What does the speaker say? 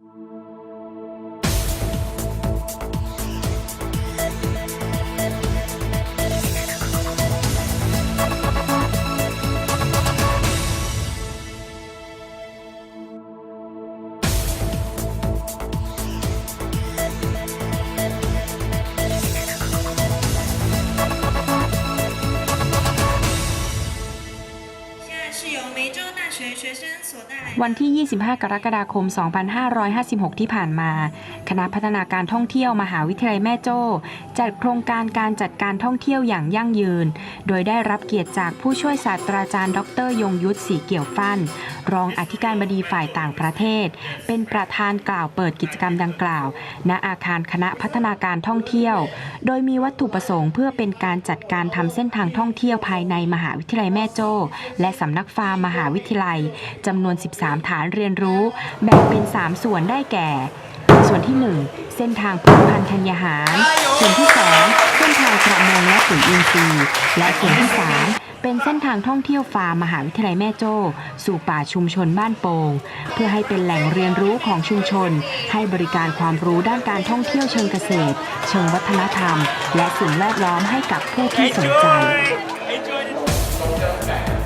you วันที่ 25 กรกฎาคม 2556 ที่ผ่านมา คณะพัฒนาการท่องเที่ยวมหาวิทยาลัยแม่โจ้ จัดโครงการการจัดการท่องเที่ยวอย่างยั่งยืน โดยได้รับเกียรติจากผู้ช่วยศาสตราจารย์ ดร ยงยุทธศรีเกี่ยวฟัน รองอธิการบดีฝ่ายต่างประเทศ เป็นประธานกล่าวเปิดกิจกรรมดังกล่าว ณ อาคารคณะพัฒนาการท่องเที่ยว โดยมีวัตถุประสงค์เพื่อเป็นการจัดการทำเส้นทางท่องเที่ยวภายในมหาวิทยาลัยแม่โจ้ และสำนักฟาร์มมหาวิทยาลัยจำนวน 13 ฐานเรียนรู้ แบ่งเป็น 3 ส่วนได้แก่ ส่วนที่ 1 เส้นทางพืชพันธุ์ธัญญาหาร ส่วนที่ 2 เส้นทางประมงและปุ๋ยอินทรีย์และส่วนที่ 3เป็นเส้นทางท่องเที่ยวฟาร์มมหาวิทยาลัยแม่โจ้ สู่ป่าชุมชนบ้านโปงเพื่อให้เป็นแหล่งเรียนรู้ของชุมชน ให้บริการความรู้ด้านการท่องเที่ยวเชิงเกษตร เชิงวัฒนธรรม และสิ่งแวดล้อมให้กับผู้ที่สนใจ Enjoy!